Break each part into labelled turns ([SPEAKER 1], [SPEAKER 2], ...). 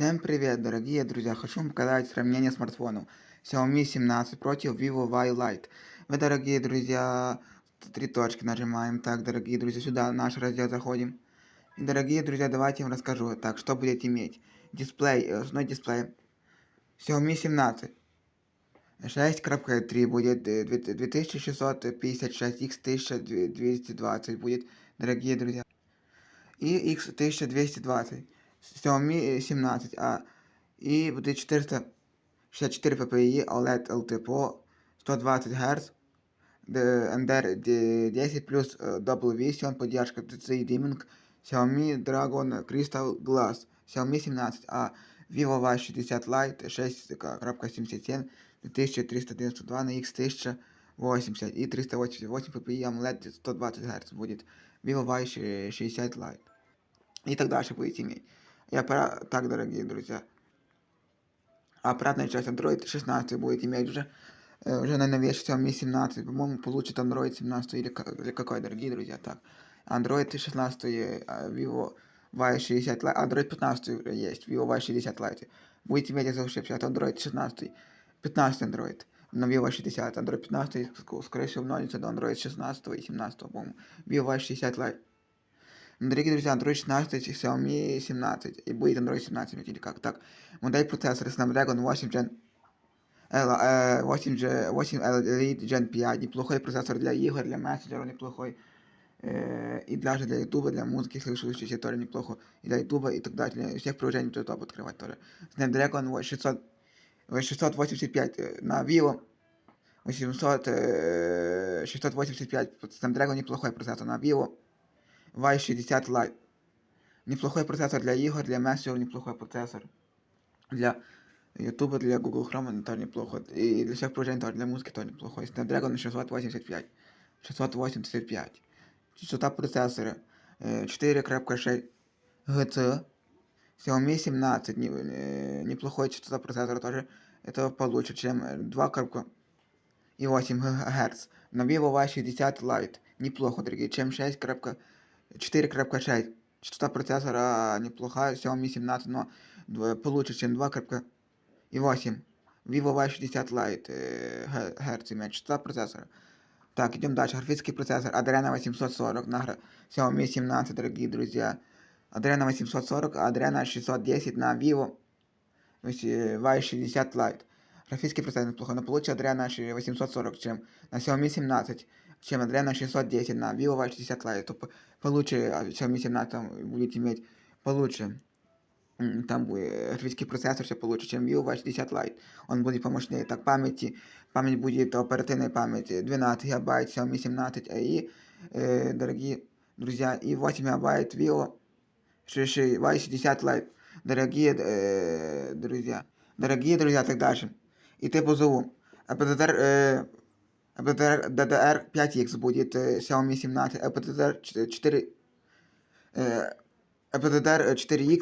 [SPEAKER 1] Всем привет, дорогие друзья! Хочу вам показать сравнение смартфонов Xiaomi 17 против Vivo Y Lite. Вы, дорогие друзья, три точки нажимаем. Так, дорогие друзья, сюда наш раздел заходим. И, дорогие друзья, давайте я вам расскажу. Так, что будете иметь? Дисплей, э, основной дисплей. Xiaomi 17. 6.3 будет э, 2656, X 1220 будет, дорогие друзья. И X 1220. Xiaomi 17, а і буде 464 ppi OLED LTPO 120 Гц, NDR 10 плюс е, Double Vision, поддержка TCI Dimming, Xiaomi Dragon Crystal Glass, Xiaomi 17, а Vivo Y60 Lite 6.77 2392 на X1080 и 388 ppi AMOLED 120 Гц будет Vivo Y60 Lite. И так дальше будете иметь. И аппарат, так, дорогие друзья, аппаратная часть Android 16 будет иметь уже, э, уже на новейший Xiaomi 17, по-моему, получит Android 17 или, или какой, дорогие друзья, так. Android 16, э, Vivo Y60 Lite, Android 15 уже есть, Vivo Y60 Lite. Будете иметь, если ошибся, это Android 16, 15 Android. На Vivo 60, Android 15, ск- скорее всего, обновится до Android 16 и 17, по-моему. Vivo Y60 Lite. Ну, Дорогие друзья, Android 16, Xiaomi 17. И будет Android 17 или как. Так, модель процессора Snapdragon 8 Gen... L, э, 8, G, 8 Elite Gen 5. Неплохой процессор для игр, для мессенджеров неплохой. Э, и даже для ютуба, для музыки слушающейся тоже неплохо. И для ютуба и так далее. Для всех приложений то топ открывать тоже. Snapdragon 600, 685 э, на Vivo. 800, э, 685. Snapdragon неплохой процессор на Vivo. Y60 Lite. Неплохой процессор для игр, для мессенджеров неплохой процессор. Для YouTube, для Google Chrome тоже неплохо. И для всех приложений тоже, для музыки тоже неплохой. Snapdragon 685. 685. Частота процессора э, 4.6 Гц. Xiaomi 17. Не, э, неплохой частота процессора тоже. Это получше, чем 2.8 Гц. На Vivo Y60 Lite. Неплохо, дорогие, чем 6. 4.6. Частота процессора неплохая, Xiaomi 17, но получше, чем 2.8. Vivo Y60 Lite э, Гц имеет частота процессора. Так, идем дальше. Графический процессор Adreno 840 на Xiaomi 17, дорогие друзья. Adreno 840, Adreno 610 на Vivo Y60 Lite. Графический процессор неплохой, но получше Adreno 840, чем на Xiaomi 17, чем Adreno 610 на Vivo Y60 Lite. То по- получше а, Xiaomi 17 там будет иметь получше. м, Там будет графический процессор все получше, чем Vivo Y60 Lite. Он будет помощнее. Так, памяти, память будет оперативной памяти 12 гигабайт Xiaomi 17 и, э, дорогие друзья, и 8 гигабайт Vivo Y60 Lite. Дорогие э, друзья, дорогие друзья, так дальше. И ты позову. АПДР, э, АПДР DDR 5X будет э, Xiaomi 17, АПДР 4, э, АПДР 4X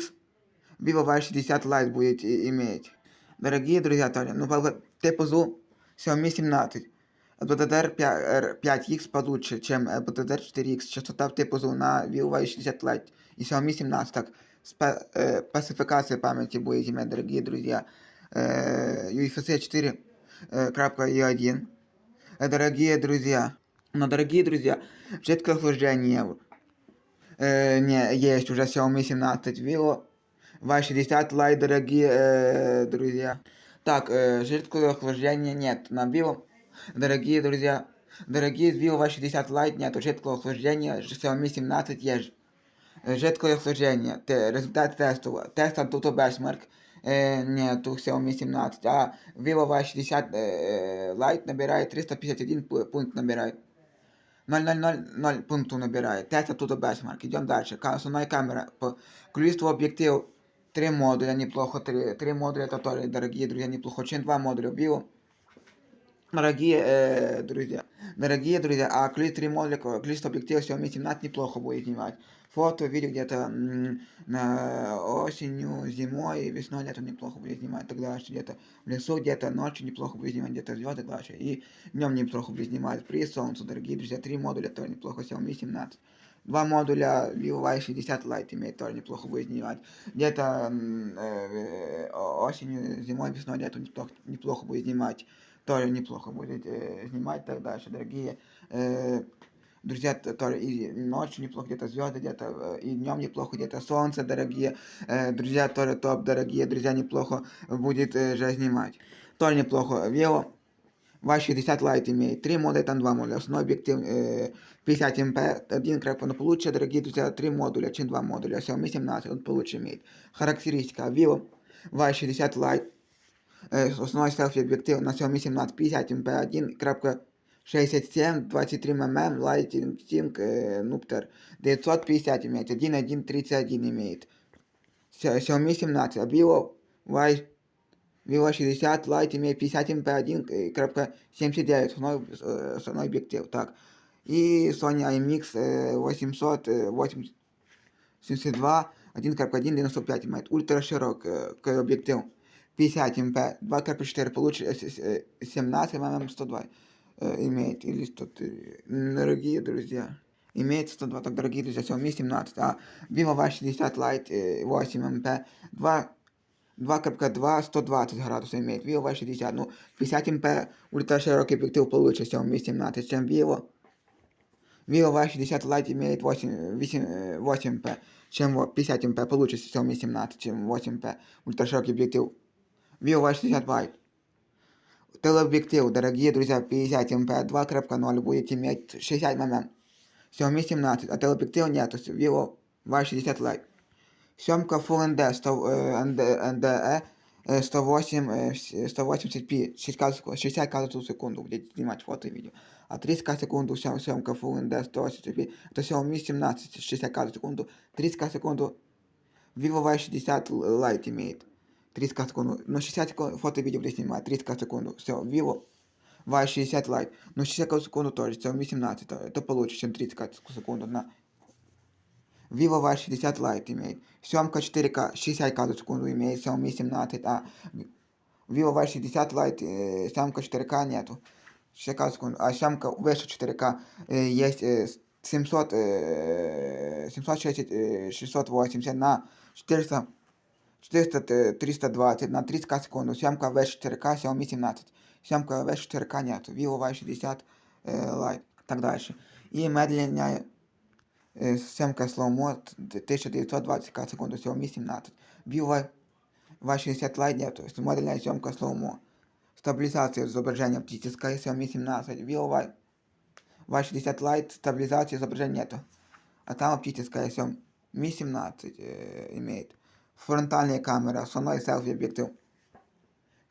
[SPEAKER 1] Vivo Y60 Lite будет и- иметь. Дорогие друзья, тоже, ну, по- ты позу Xiaomi 17. АПДР 5X получше, чем АПДР 4X. Частота типу на Vivo Y60 Lite и Xiaomi 17. Так, спе- э, спецификация памяти будет иметь, дорогие друзья. Э, UFC 4 Дорогие друзья, но дорогие друзья, жидкое охлаждение э, не, есть уже Xiaomi 17 Vivo Y60 Lite, дорогие э, друзья. Так, э, жидкого охлаждения нет на Vivo. Дорогие друзья, дорогие Vivo Y60 Lite нет жидкого охлаждения, Xiaomi 17 есть Е, жидкое охлаждение. Те, результат тесту. Теста тут бешмарк. Э, нету Xiaomi 17, а Vivo Y60 э, Lite набирает 351 пу- пункт набирает. 0,000 пункту набирает. Теста тут бешмарк. Идем дальше. Ка- Основная камера. По количеству объектив три модуля неплохо. Три, три модуля это тоже, дорогие друзья, неплохо. Чем два модуля Vivo. Дорогие э, друзья, дорогие друзья, а количество три модуля, ко- количество объективов Xiaomi 17 неплохо будет снимать. Фото, видео где-то на осенью, зимой, весной, летом неплохо будет снимать, так дальше, где-то в лесу, где-то ночью неплохо будет снимать, где-то звезды дальше, и днем неплохо будет снимать при солнце, дорогие друзья, три модуля тоже неплохо Xiaomi 17. Два модуля Vivo Y60 Lite имеет, тоже неплохо будет снимать. Где-то э, о- осенью, зимой, весной, где-то неплохо, неплохо будет снимать. Тоже неплохо будет э, снимать так дальше, дорогие. Э, друзья, т- тоже и ночью неплохо, где-то звезды, где-то э, и днем неплохо, где-то солнце, дорогие. Э, друзья, тоже топ, дорогие, друзья, неплохо будет э, же снимать. Тоже неплохо. Vivo Y60 Lite имеет три модуля, там два модуля. Основной объектив э, 50 МП, один крапка, но получше, дорогие друзья, три модуля, чем два модуля. Xiaomi 17, он получше имеет. Характеристика. Vivo Y60 Lite. Э, основной селфи объектив на Xiaomi 17 50 МП, 1.67, 23 мм, Lighting Sync, э, Nupter 950 имеет, 1.1.31 имеет. Xia- Xiaomi 17, а Vivo Y Vivo 60 Lite имеет 50 МП 1.79 основной, э, основной объектив. Так. И Sony IMX э, 882 1.1.95 имеет ультра широкий э, объектив. 50 МП 2.4 получше э, с- э, 17 мм 102 э, имеет. Или 103. Дорогие друзья. Имеет 102, так, дорогие друзья, Xiaomi 17, а Vivo Y60 Lite э, 8 МП 2 2.2 120 градусов имеет. Vivo Y60, ну 50 МП ультраширокий объектив получше Xiaomi 17, чем Vivo. Vivo Y60 Lite имеет 8, 8, э, 8 МП, чем во- 50 МП получше Xiaomi 17, чем 8 МП ультраширокий объектив. Vivo Y60 Lite. Телеобъектив, дорогие друзья, 50 МП 2.0 будет иметь 60 мм. Xiaomi 17, а телеобъектива нету. Vivo Y60 Lite. Съемка Full ND 100, э, ND, NDE э, 108, э, вс- 180p, 60 кадров- 60 кадров в секунду будет снимать фото и видео. А 30 секунду съем- съемка Full ND 180p, это Xiaomi 17, 60 кадров в секунду, 30 секунду Vivo Y60 Lite имеет. 30 секунду, но 60 секунд фото и видео будет снимать, 30 секунду. Все, Vivo Y60 Lite. Но 60 секунду тоже, Xiaomi 17, это, это получше, чем 30 секунду на Vivo Y60 Lite имеет. Съемка 4К, 60 кадров в секунду имеет Xiaomi 17, а Vivo Y60 Lite э, съемка 4К нету. 60 кадров в секунду. А съемка выше 4К э, есть э, 700, э, 760, э, 680 на 400, 400, э, 320 на 30 к секунду. Съемка выше 4К Xiaomi 17. Съемка выше 4К нету. Vivo Y60 э, Lite. Так дальше. И медленнее Е, Семка слоумо 1920 к секунду Xiaomi 17. Vivo Y60 Lite нету. Модельная съемка слоумо. Стабилизация изображения оптическая Xiaomi 17. Vivo Y Y60 Lite стабилизации изображения нету. А там оптическая Xiaomi 17 э, имеет. Фронтальная камера, основной селфи объектив.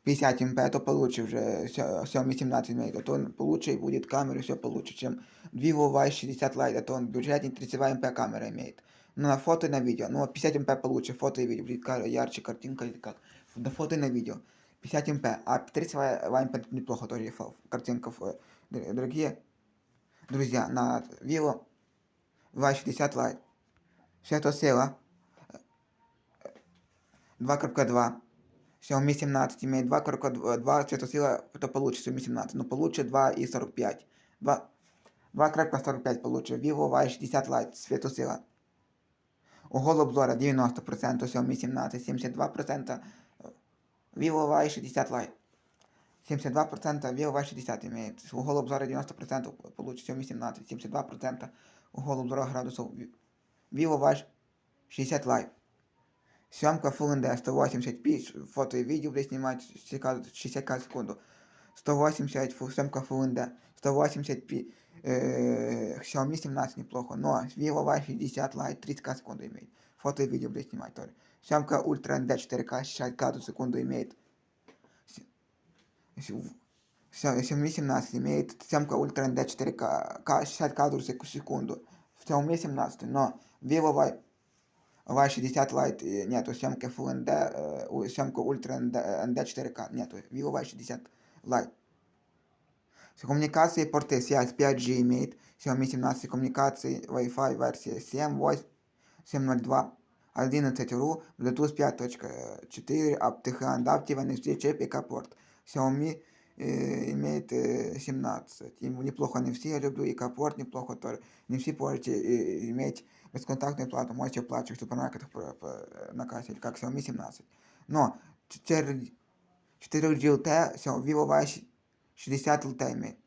[SPEAKER 1] 50 МП, то получше уже Xia- Xiaomi 17 имеет, а то он получше и будет камера, все получше, чем Vivo Y60 Lite, это он бюджетный 32 МП камера имеет. Ну, на фото и на видео. Ну, 50 МП получше, фото и видео. Будет ка- ярче картинка или как. На фото и на видео. 50 МП. А 32 МП неплохо тоже фо- картинка. фо- Дор- Дорогие друзья, на Vivo Y60 Lite. Светосила 2.2. Xiaomi 17 имеет 2.2 светосила, это получше Xiaomi 17, но получше 2.45. 2 2.45 получше. Vivo Y60 Lite, светосила. Угол обзора 90%, Xiaomi 17, 72%. Vivo Y60 Lite. 72% Vivo Y60 имеет. Угол обзора 90% получше Xiaomi 17, 72% угол обзора градусов Vivo Y60 Lite. Съемка Full ND 180p, фото и видео будет снимать 60 кадров в секунду. 180 фу- съемка Full ND, 180p. Э, Xiaomi 17 неплохо, но Vivo Y60 Lite 30 кадров в секунду имеет. Фото и видео будет снимать тоже. Съемка Ultra ND 4K 60 кадров в секунду имеет. С- с- Xia- Xiaomi 17 имеет съемка Ultra ND 4K 60 кадров в сек- секунду. Xiaomi 17, но Vivo Y Y60 Lite э, нету, съемки Full ND, э, у- съемка Ultra ND, э, ND 4K нету, Vivo Y60 Lite. С коммуникации порты связь 5G имеет, Xiaomi 17 коммуникации Wi-Fi версия 7, 8, 702, 11.ru, Bluetooth 5.4, Aptic Adaptive NFC чип и порт. Xiaomi э, имеет э, 17. И неплохо не все я люблю, и капорт неплохо тоже. Не все можете э, иметь бесконтактную плату, можете оплачивать в супермаркетах по, по, на кассе, как Xiaomi 17. Но 4, 4 GLT, всё, Vivo Y 60 LT имеет.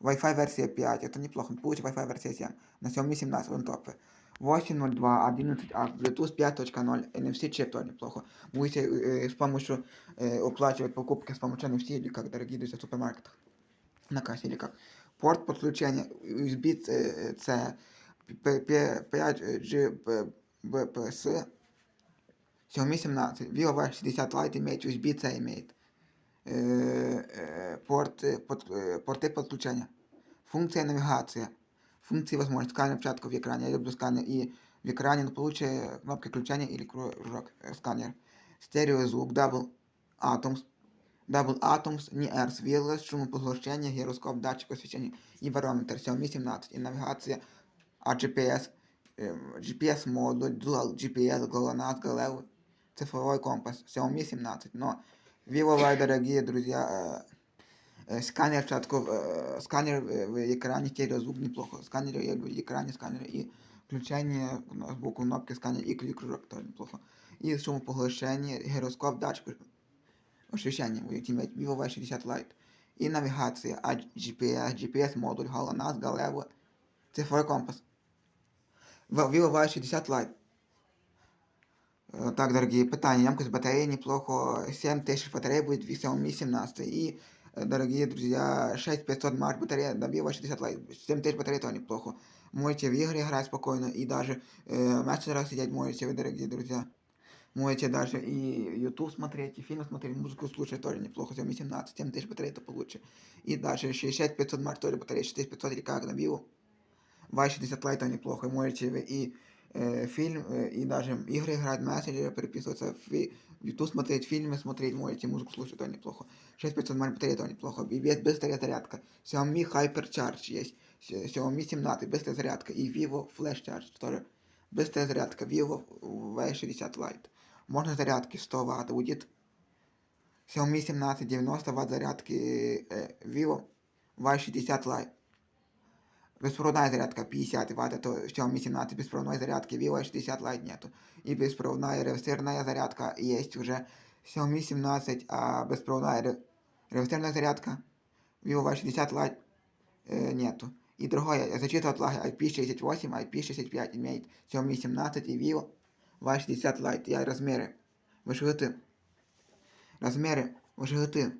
[SPEAKER 1] Wi-Fi версия 5, это неплохо. Получше Wi-Fi версия 7. На Xiaomi 17 он топы. 8.02, 11А, Bluetooth 5.0, NFC чип тоже неплохо. Будете э, с помощью э, оплачивать покупки с помощью NFC или как дорогие друзья в супермаркетах. На кассе или как. Порт подключения USB-C 5G BPS Xiaomi 17. Vivo Y 60 Lite имеет USB-C имеет. Е, е, порти, под, е, порти підключення. Функція навігація. Функції возможность. Сканер початку в екране. Я люблю сканер. И в экране на получше кнопки включения или кружок э, сканер. Стереозвук, Double Atoms. Double Atoms, не Earth, Wireless, шумопоглощення, гіроскоп, датчик освітлення і барометр Xiaomi 17. І навігація, а GPS, ем, GPS модуль, Dual GPS, GLONASS, Galileo, цифровой компас Xiaomi 17. Но Vivo Y, дорогие друзья, э, э, сканер початку, э, сканер в в экране стереозвук неплохо. Сканер я люблю экране сканера и включение сбоку кнопки сканер и клик кружок тоже неплохо. И шумопоглощение, гироскоп, датчик освещения будете иметь Vivo Y 60 Lite. И навигация, а GPS, GPS модуль, GLONASS, Galileo, цифровой компас. В- Vivo Y 60 Lite. Э, Так, дорогие, питание. Емкость батареи неплохо. 7000 батареи будет в Xiaomi 17. И, э, дорогие друзья, 6500 мАч батарея до Vivo 60 Lite. 7000 батареи тоже неплохо. Можете в игры играть спокойно. И даже э, в мессенджерах сидеть можете вы, дорогие друзья. Можете даже и YouTube смотреть, и фильмы смотреть, музыку слушать тоже неплохо. Xiaomi 17, 7000 батареи то получше. И даже 6500 мАч тоже батарея, 6500 или как на Vivo. Y 60 Lite тоже неплохо. Можете вы и э, фильм, э, и даже игры играть, мессенджеры переписываться, в, в YouTube смотреть, фильмы смотреть, можете музыку слушать, то неплохо. 6500 мАч батарея, то неплохо. И без быстрая зарядка. Xiaomi Hypercharge есть. Xi- Xiaomi 17, быстрая зарядка. И Vivo Flash Charge тоже. Быстрая зарядка. Vivo V60 Lite. Можно зарядки 100 Вт будет. Xiaomi 17, 90 Вт зарядки. Э, Vivo Y60 Lite. Беспроводная зарядка 50 Вт, это Xiaomi 17 беспроводной зарядки, Vivo 60 Lite нету. И беспроводная реверсивная зарядка есть уже Xiaomi 17, а беспроводная ре- реверсивная зарядка Vivo 60 Lite э, нету. И другое, защита от лаги IP68, IP65 имеет Xiaomi 17 и Vivo Y60 Lite. Я размеры, вышиты, размеры, вышиты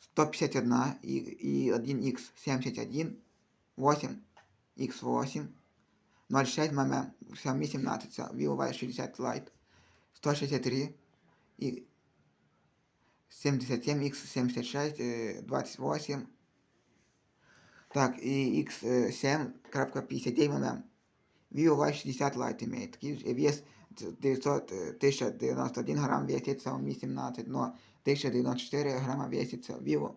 [SPEAKER 1] 151 и, и 1x71, 8 X8, 06 мм, Xiaomi 17, Vivo Y60 Lite, 163 и 77X76, э, 28, так, и X7.59 мм, Vivo Y60 Lite имеет, вес 900, э, 1091 грамм весит Xiaomi 17, но 1094 грамма весит Vivo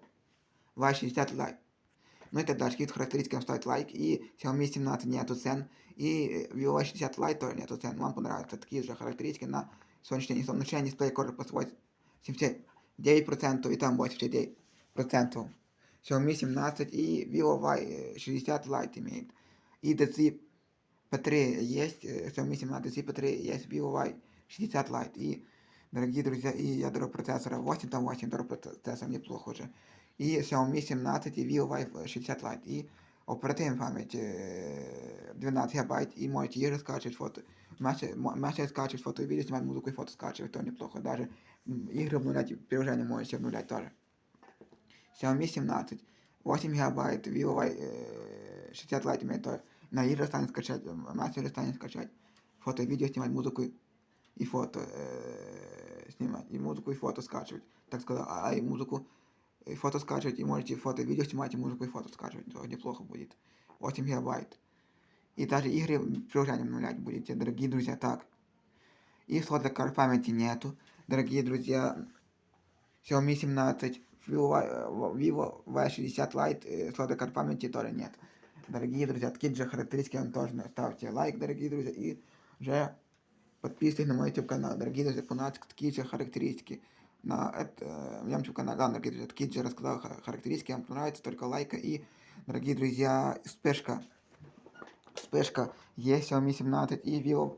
[SPEAKER 1] Y60 Lite. Ну и так дальше. Какие-то характеристики ставить лайк. И Xiaomi 17 нету цен. И Vivo 60 Lite тоже нету цен. Вам понравятся такие же характеристики на сегодняшний день. Начальный дисплей корпус 79% и там 89%. Xiaomi 17 и Vivo Y 60 Lite имеет. И DC P3 есть, Xiaomi 17 DC P3 есть, Vivo Y 60 Lite. И, дорогие друзья, и ядро процессора 8, там 8 ядро процессора неплохо уже И Xiaomi 17 и Vivo Y 60 Lite. И оперативная память э, 12 гигабайт. И можете игры скачивать, фото. Месседж скачивать, фото и видео, снимать музыку и фото скачивать, то неплохо. Даже м, игры обнулять, приложения можете обнулять тоже. Xiaomi 17, 8 гигабайт, Vivo Y э, 60 Lite имеет тоже. На игры станет скачать, месседжи станет скачать. Фото и видео снимать, музыку и- и фото э, снимать. И музыку и фото скачивать. Так сказать, а и музыку и фото скачивать, и можете фото и видео снимать, и музыку и фото скачивать. То неплохо будет. 8 гигабайт. И даже игры приложения обновлять будете, дорогие друзья, так. И слота карт памяти нету. Дорогие друзья, Xiaomi 17, Vivo, Y- Vivo Y60 Lite, э, слота карт памяти тоже нет. Дорогие друзья, такие же характеристики вам тоже ставьте лайк, дорогие друзья, и уже подписывайтесь на мой YouTube канал. Дорогие друзья, у нас такие же характеристики. на это, э, в YouTube канале. Ладно, дорогие друзья, такие же рассказал ха- характеристики, вам понравится, только лайка. И, дорогие друзья, спешка, спешка есть Xiaomi 17 и Vivo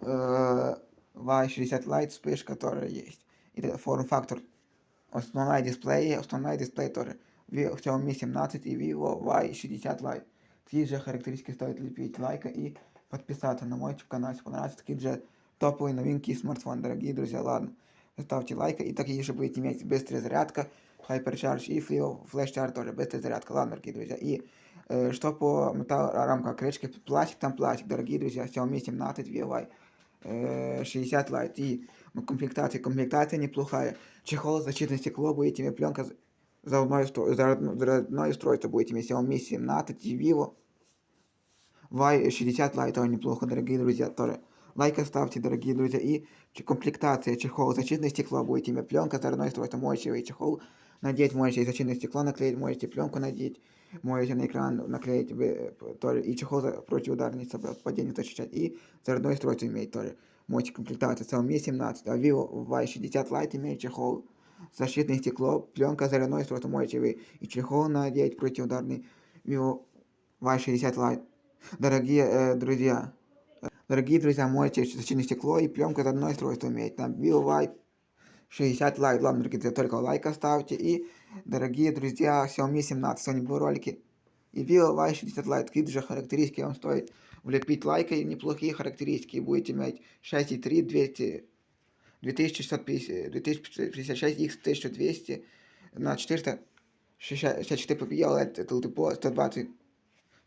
[SPEAKER 1] э, Y60 Lite вспышка тоже есть. И это форм-фактор. Основной дисплей, основной дисплей тоже. Ви- Xiaomi 17 и Vivo Y60 Lite. Такие же характеристики стоит лепить лайка и подписаться на мой YouTube канал, если понравится. Такие же топовые новинки смартфон, дорогие друзья. Ладно, ставьте лайк и такие же будете иметь быстрая зарядка, Hypercharge и Fliо, Flash Charge тоже быстрая зарядка. Ладно, дорогие друзья. И э, что по металл рамкам крышки, пластик там пластик, дорогие друзья. Xiaomi 17 VY э, 60 Lite и комплектация, комплектация неплохая. Чехол, защитное стекло, будете иметь пленка за- одно, устро- за одно- устройство будете иметь Xiaomi 17 и Vivo Y60 Lite тоже неплохо, дорогие друзья, тоже. Лайк ставьте, дорогие друзья. И ч- комплектация, чехол, защитное стекло будете иметь пленка за одно устройство. Можете вы чехол надеть, можете и защитное стекло наклеить, можете пленку надеть, можете на экран наклеить вы, п- тоже, и чехол за противоударный чтобы падение защищать. И за одно устройство иметь тоже. Можете комплектация Xiaomi 17, а Vivo Y60 Lite имеет чехол, защитное стекло, пленка за одно устройство. Можете вы и чехол надеть противоударный Vivo Y60 Lite. Дорогие э, друзья, э, дорогие друзья, можете защитное стекло и пленка за одно устройство иметь. Там BioY 60 лайк. Ладно, дорогие друзья, только лайк оставьте. И, дорогие друзья, Xiaomi 17, сегодня был ролики. И BioY 60 лайк. Такие же характеристики вам стоит влепить лайка и неплохие характеристики. Будете иметь 6,3, 200, 2650, 2056 X 1200 на 464 PPI OLED, это LTPO 120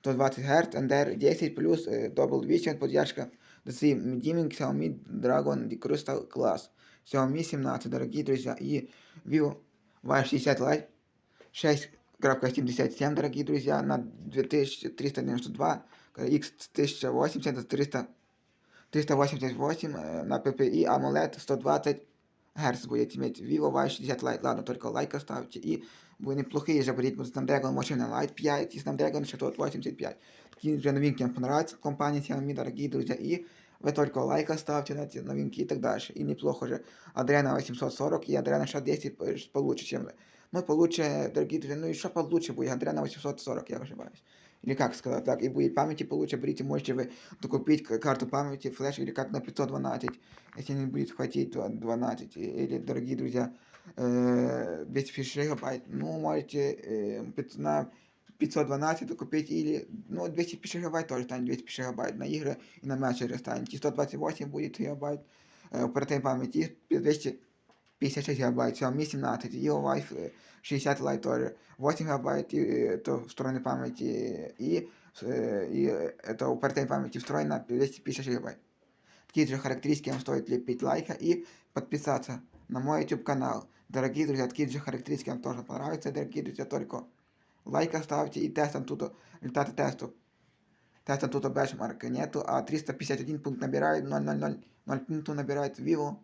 [SPEAKER 1] 120 Гц, NDR 10 плюс э, Double Vision, поддержка DCI Dimming, Xiaomi Dragon Crystal Class, Xiaomi 17, дорогие друзья, и Vivo Y60 Lite 6.77, дорогие друзья, на 2392, X1080, 300, 388 э, на PPI AMOLED 120 Гц будете иметь Vivo Y60 Lite. Ладно, только лайк оставьте. И будет неплохие же будет Snapdragon Machine Lite 5 и Snapdragon 685. Такие же новинки вам понравятся в компании Xiaomi, дорогие друзья. И вы только лайк оставьте на эти новинки и так дальше. И неплохо же. Adreno 840 и Adreno 610 э, получше, чем... Ну, получше, дорогие друзья, ну и что получше будет? Adreno 840, я ошибаюсь. Или как сказать так, и будет памяти получше, берите, можете вы докупить к- карту памяти, флеш, или как на 512, если не будет хватить, то 12, и- или, дорогие друзья, э, 256 гигабайт, ну, можете э, пят- на 512 докупить, или, ну, 256 гигабайт тоже станет 256 гигабайт на игры и на мессенджеры станет, и 128 будет гигабайт э, оперативной памяти, и 256 гигабайт, Xiaomi 17, и Wi-Fi 60 Lite тоже, 8 гигабайт и, э, то встроенной памяти, и, э, и э, это оперативной памяти встроена 256 гигабайт. Такие же характеристики вам стоит лепить лайка и подписаться на мой YouTube канал. Дорогие друзья, такие же характеристики вам тоже понравятся, дорогие друзья, только лайк оставьте и тестом тут, результаты тесту. Тестом тут бешмарка нету, а 351 пункт набирает, 000, 0 пунктов набирает Vivo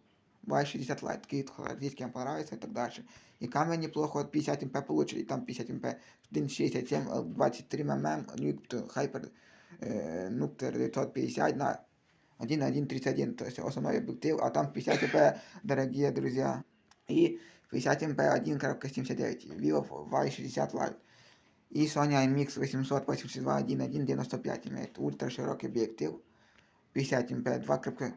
[SPEAKER 1] Y60 Lite. Такие характеристики вам понравятся и так дальше. И камера неплохо, от 50 МП получили, там 50 МП, 167, 23 мм, Hyper, э, Nucter 950 на 1.1.31, то есть основной объектив, а там 50 МП, дорогие друзья. И 50 МП 1.79, Vivo Y60 Lite. И Sony IMX 882 1.1.95 имеет ультра широкий объектив, 50 МП 2.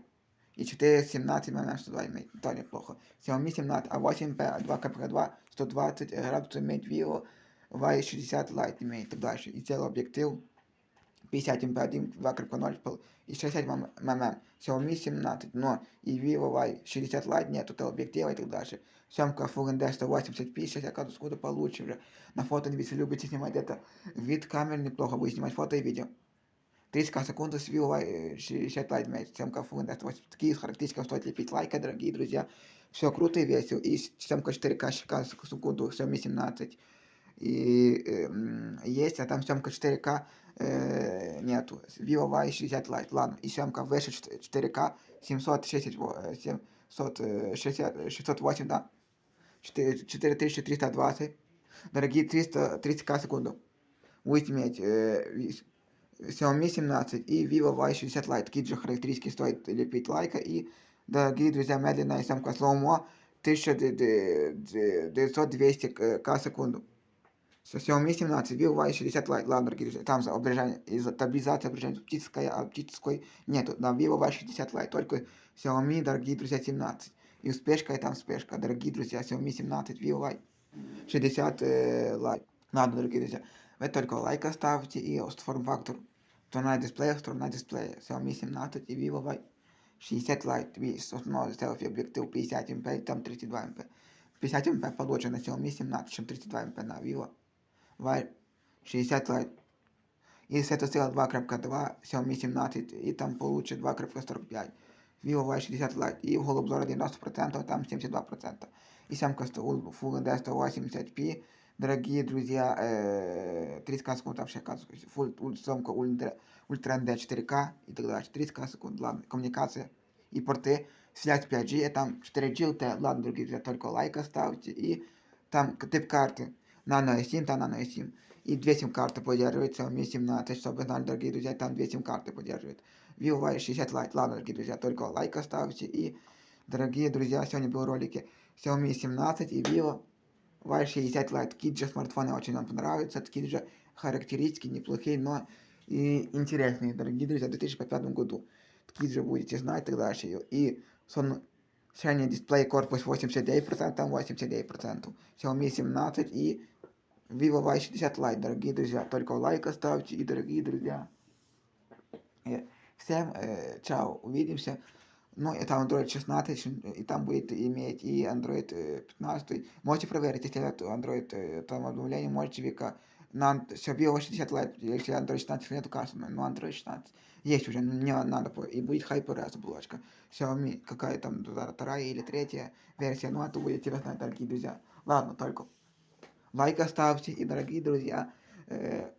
[SPEAKER 1] И 417 мм 102 имеет, то неплохо. Xiaomi 17, а 8 МП 2 120 градусов имеет Vivo Y60 Lite имеет и так дальше. И целый объектив 50 МП 1 2.0 пол- и 60 мм. Xiaomi 17, но и Vivo Y60 Lite нету телеобъектива и так дальше. Съемка Full HD 180p, 60 градусов куда получше уже. На фото, если любите снимать это, вид камеры неплохо будет снимать фото и видео. 30 секунд с Vivo Y60 Lite имеет съемка Full HD 180. Такие характеристики стоит лепить лайка, дорогие друзья. Все круто и весело. И съемка 4К 60 секунду Xiaomi 17 и эм, есть, а там съемка 4К э, нету. Vivo Y60 Lite, ладно. И съемка выше 4К 760, э, 760, 608, да. 4- 4320. Дорогие 300, 30к секунду. Будете иметь э, вис- Xiaomi 17 и Vivo Y60 Lite. Такие же характеристики стоит лепить лайка и Дорогие друзья, медленная съемка слоумо 1900-200 к секунду. Со Xiaomi 17, Vivo Y60 Lite, ладно, дорогие друзья, там за обрежание, из стабилизация обрежания оптическая, а оптической нету, на Vivo Y60 Lite, только Xiaomi, дорогие друзья, 17. И вспышка, и там вспышка, дорогие друзья, Xiaomi 17, Vivo Y60 э, Lite. Ладно, дорогие друзья, вы только лайк оставьте и форм-фактор. Сторона дисплея, сторона дисплея, Xiaomi 17 и Vivo Y 60 Lite, весь основной селфи объектив 50 мп, там 32 мп. 50 мп получше на Xiaomi 17, чем 32 мп на Vivo Y 60 Lite. И светосила 2.2, Xiaomi 17, і там получше 2.45. Vivo Y60 Lite. І в голубзора 90%, там 72%. И сямка Full HD 180p. Дорогие друзья, э, 30 секунд там ще Full, съемка Ультра, Ультра HD 4К и так далее. 30 секунд, ладно. Коммуникация и порты. Связь 5G, а там 4G LTE. Ладно, дорогие друзья, только лайк оставьте. И там тип карты. Nano S7, та Nano S7. И две сим-карты поддерживает Xiaomi 17, чтобы вы знали, дорогие друзья, там две сим-карты поддерживает. Vivo Y60 Lite, ладно, дорогие друзья, только лайк оставьте. И, дорогие друзья, сегодня был ролики Xiaomi 17 и Vivo Y60 Lite. Такие же смартфоны очень нам понравятся, такие же характеристики неплохие, но и интересные, дорогие друзья, в 2005 году. Такие же будете знать тогда еще. И сон средний дисплей корпус 89%, там 89%. Xiaomi 17 и Vivo Y60 Lite, дорогие друзья. Только лайк оставьте и, дорогие друзья, всем э, чао, увидимся. Ну, там Android 16, и там будет иметь и Android э, 15. Можете проверить, если это Android, там обновление, можете века на все Vivo 60 Lite, если Android 16 нету указано, но Android 16 есть уже, не надо, и будет HyperOS оболочка. Xiaomi, какая там вторая или третья версия, ну, это будете вы знать, дорогие друзья. Ладно, только лайк оставьте, и, дорогие друзья, э,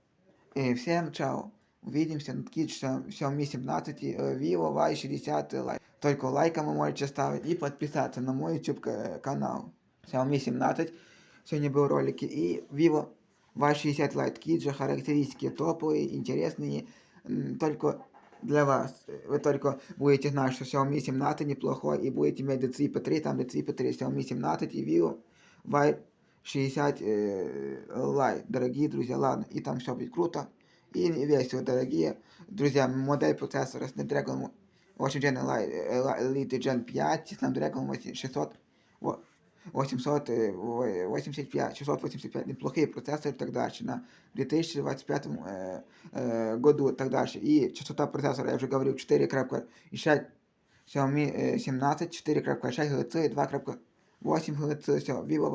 [SPEAKER 1] э, всем чао. Увидимся на такие Xiaomi 17 и э, Vivo Y60 Lite. Только лайком вы можете ставить и подписаться на мой YouTube ка- канал. Xiaomi 17. Сегодня был ролики и Vivo Y60 Lite. Такие же характеристики топовые, интересные. м, Только для вас. Вы только будете знать, что Xiaomi 17 неплохой и будете иметь DCI 3, там DCI 3, Xiaomi 17 и Vivo Y60 э, Lite. Дорогие друзья, ладно, и там все будет круто. И весело, дорогие друзья, модель процессора Snapdragon 8 Gen Li- Elite Gen 5, Snapdragon 8 600, во- 800, э, ой, 85, 685, неплохие процессоры и так дальше, на 2025 э, э, году и так дальше. И частота процессора, я уже говорил, 4.6 Xiaomi э, 17, 4.6 Гц и 2.8 Гц, все, Vivo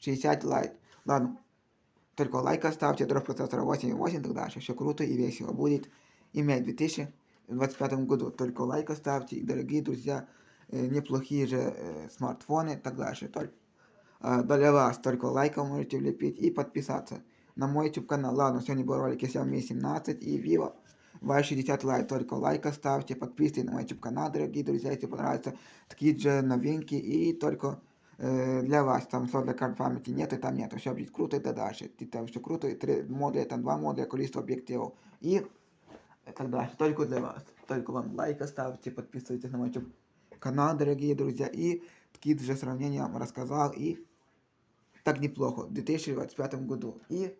[SPEAKER 1] Y60 Lite. Ладно, только лайк оставьте, дров процессора 8.8 и так дальше. Все круто и весело будет иметь в 2025 году. Только лайк оставьте. И, дорогие друзья, э, неплохие же э, смартфоны и так. Только, э, для вас только лайков можете влепить и подписаться на мой YouTube канал. Ладно, сегодня был ролик Xiaomi 17 и Vivo Y60 Lite. Только лайк оставьте, подписывайтесь на мой YouTube канал, дорогие друзья, если понравятся такие же новинки. И только для вас там слот для карт памяти нет, и там нет. Все будет круто и так дальше. И там все круто, и три модуля, там два модуля, количество объективов. И так дальше. Только для вас. Только вам лайк оставьте, подписывайтесь на мой YouTube канал, дорогие друзья. И такие же сравнения вам рассказал. И так неплохо в 2025 году. И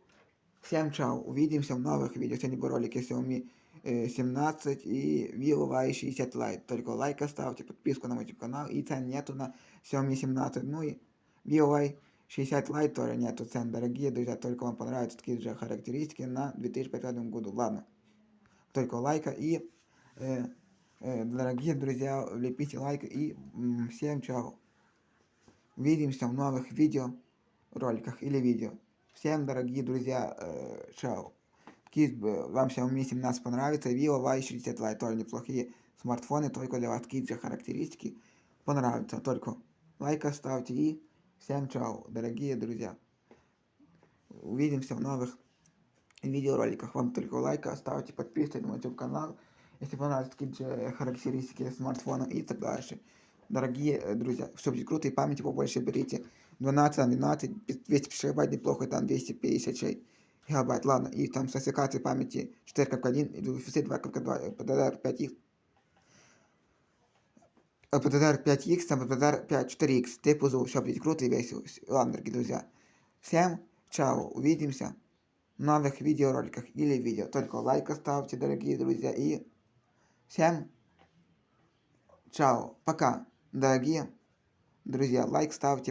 [SPEAKER 1] всем чао. Увидимся в новых видео. Сегодня был ролик Xiaomi э, 17 и Vivo Y60 Lite. Только лайк оставьте, подписку на мой канал. И цен нету на Xiaomi 17. Ну и Vivo Y60 Lite тоже нету цен. Дорогие друзья, только вам понравятся такие же характеристики на 2025 году. Ладно. Только лайка и э, э, дорогие друзья, лепите лайк и м, всем чао. Увидимся в новых видео, роликах или видео. Всем, дорогие друзья, э, чао. Такие, э, вам Xiaomi 17 понравится, Vivo Y60 Lite тоже неплохие смартфоны, только для вас такие же характеристики понравятся. Только лайк оставьте и всем чао, дорогие друзья. Увидимся в новых видеороликах. Вам только лайк оставьте, подписывайтесь на YouTube канал, если понравились такие же характеристики смартфона и так дальше. Дорогие э, друзья, будет круто и памяти побольше берите. 12 на 12, 256 гигабайт неплохо, там 256 гигабайт, ладно. И там спецификация памяти 4.1 и UFC 2.2, PDR 5X. PTR 5X, там PTR 5 4X. Типу звук, все будет круто и весело. Ладно, дорогие друзья. Всем чао, увидимся в новых видеороликах или видео. Только лайк ставьте, дорогие друзья, и всем чао, пока, дорогие друзья. Лайк ставьте.